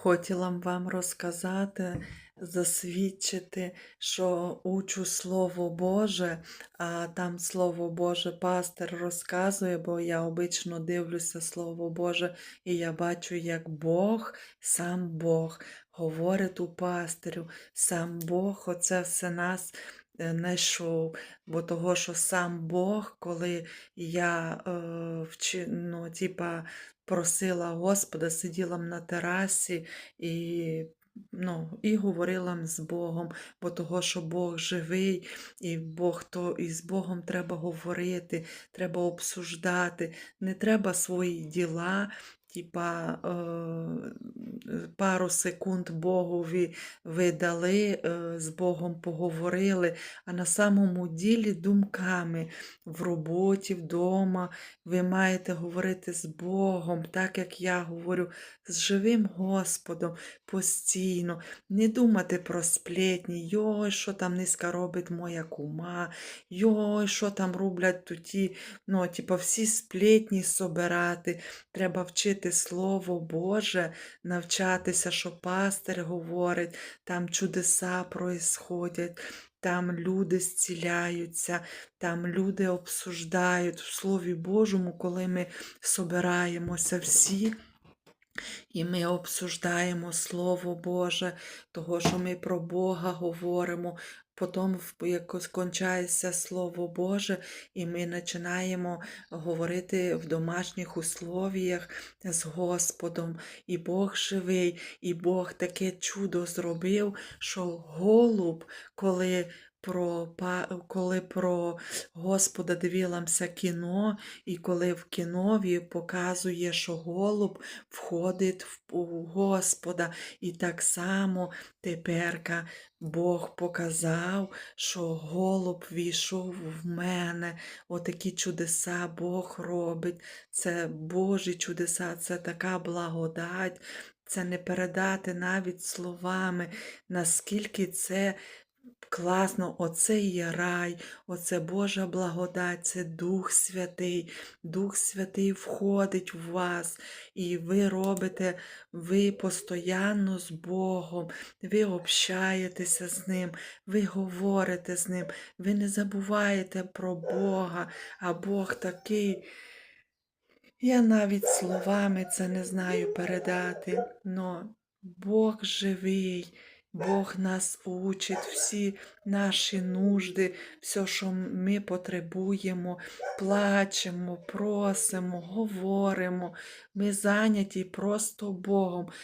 Хотіла б вам розказати, засвідчити, що учу Слово Боже, а там Слово Боже пастир розказує, бо я обично дивлюся Слово Боже, і я бачу, як Бог, сам Бог говорить у пастирю, сам Бог оце все нас знайшов, бо того, що сам Бог, коли я е, ну, типа, просила Господа, сиділа на терасі і, ну, і говорила з Богом, бо того, що Бог живий, і Бог то, і з Богом треба говорити, треба обсуждати, не треба свої діла. Типа е, пару секунд Богові ви дали, е, з Богом поговорили, а на самому ділі думками в роботі, вдома. Ви маєте говорити з Богом, так як я говорю, з живим Господом постійно, не думати про сплетні, йой, що там низька робить моя кума, йой, що там роблять тоді, ну, типу, всі сплетні собирати. Треба вчити Слово Боже, навчатися, що пастир говорить, там чудеса происходять. Там люди зціляються, там люди обсуждають в Слові Божому, коли ми собираємося всі. І ми обсуждаємо Слово Боже, того, що ми про Бога говоримо. Потім в- якось кончається Слово Боже, і ми починаємо говорити в домашніх условіях з Господом. І Бог живий, і Бог таке чудо зробив, що голуб, коли про, коли про Господа дивилася кіно, і коли в кінові показує, що голуб входить в Господа. І так само теперка Бог показав, що голуб війшов в мене. Отакі чудеса Бог робить. Це Божі чудеса, це така благодать. Це не передати навіть словами, наскільки це класно, оце є рай, оце Божа благодать, це Дух Святий. Дух Святий входить в вас, і ви робите, ви постоянно з Богом, ви общаєтеся з Ним, ви говорите з Ним, ви не забуваєте про Бога, а Бог такий. Я навіть словами це не знаю передати, но Бог живий, Бог нас учить, всі наші нужди, все, що ми потребуємо, плачемо, просимо, говоримо. Ми зайняті просто Богом.